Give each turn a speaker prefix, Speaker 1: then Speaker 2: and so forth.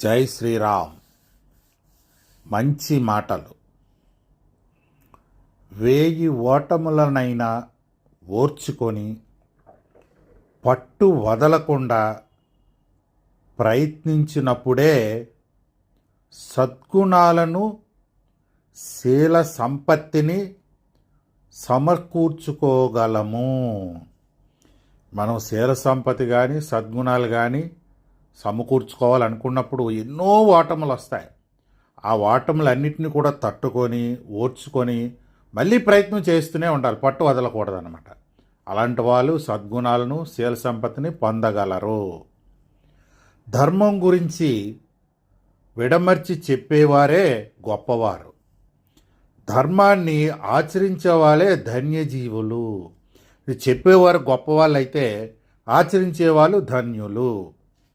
Speaker 1: జై శ్రీరామ్. మంచి మాటలు. వేయి ఓటములనైనా ఓర్చుకొని పట్టు వదలకుండా ప్రయత్నించినప్పుడే సద్గుణాలను శీల సంపత్తిని సమకూర్చుకోగలము. మనం శీల సంపత్తి కానీ సద్గుణాలు కానీ సమకూర్చుకోవాలనుకున్నప్పుడు ఎన్నో ఓటములు వస్తాయి. ఆ ఓటములన్నింటినీ కూడా తట్టుకొని ఓర్చుకొని మళ్ళీ ప్రయత్నం చేస్తూనే ఉండాలి పట్టు వదలకూడదనమాట అలాంటి వాళ్ళు సద్గుణాలను శీల సంపత్తిని పొందగలరు. ధర్మం గురించి విడమర్చి చెప్పేవారే గొప్పవారు. ధర్మాన్ని ఆచరించే వాళ్ళే ధన్యజీవులు. చెప్పేవారు గొప్పవాళ్ళు అయితే ఆచరించేవాళ్ళు ధన్యులు.